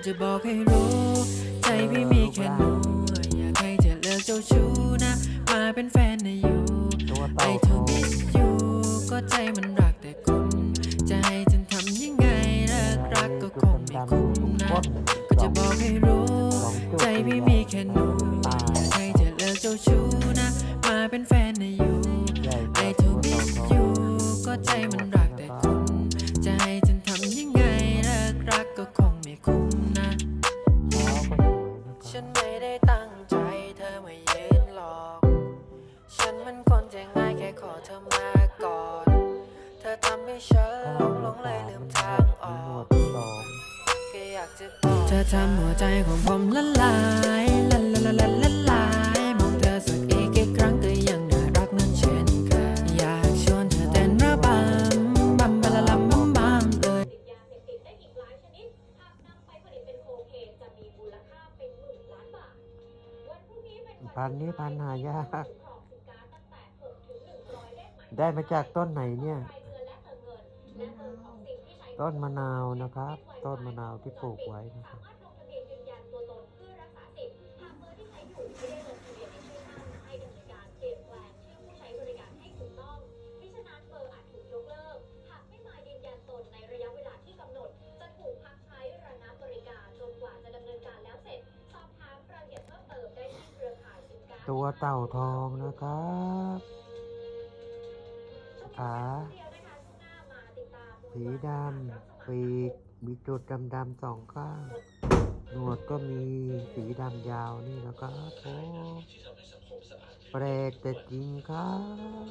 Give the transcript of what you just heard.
ก็จะบอกให้รู้ ใจพี่มีแค่หนูอยากให้เธอเลิกเจ้าชู้นะ มาเป็นแฟนนะอยู่ไอ้เธทอมิสอยู่ก็ใจมันรักแต่คุณ จะให้ฉันทำยังไงเลิกรักก็คงไม่คุ้มนะ ก็จะบอกให้รู้ ใจพี่มีแค่หนูอยากให้เธอเลิกเจ้าชู้นะ มาเป็นแฟนนะอยู่ไอ้เธอมิสองอยู่ก็ใจมันรักแต่คุณจะให้ ไม่ได้ตั้งใจเธอมายืนหลอก ฉันมันคนใจง่ายแค่ขอเธอมาก่อน เธอทำให้ฉันหลงหลงเลยลืมทางออหนวกดสองแค่อยากจะบอกเธอทำหัวใจของผมละลาย พันนี้พันหายาก ได้มาจากต้นไหนเนี่ย ต้นมะนาวนะครับ ต้นมะนาวที่ปลูกไว้นะครับ ตัวเต่าทองนะครับขาเดียวนะคะช่วงหน้ามาติดตามสีดำปีกมีจุดดำๆสองข้าง หนวดก็มีสีดำยาวนี่นะครับโอ้แปลกแต่จริงครับ